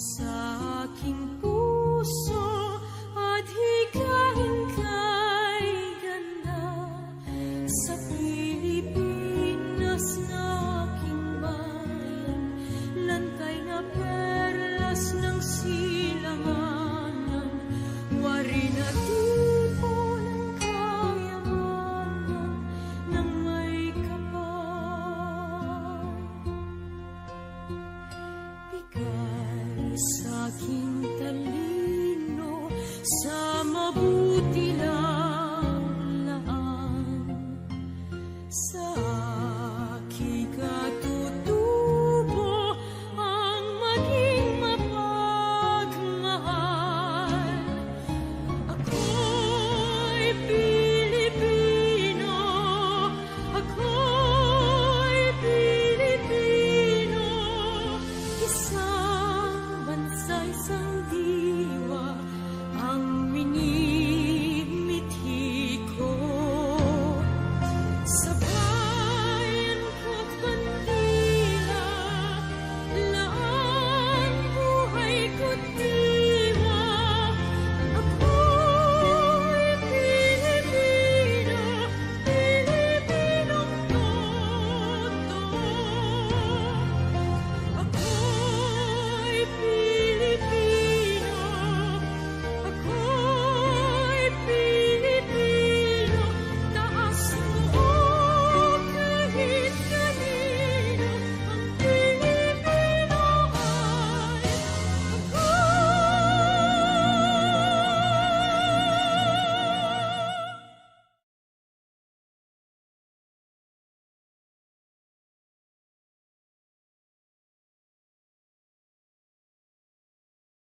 so sa mabuti lang laan sa aking katutubo ang maging mapagmahal. Ako'y Pilipino ako'y Pilipino. Isang bansa isang di ang minili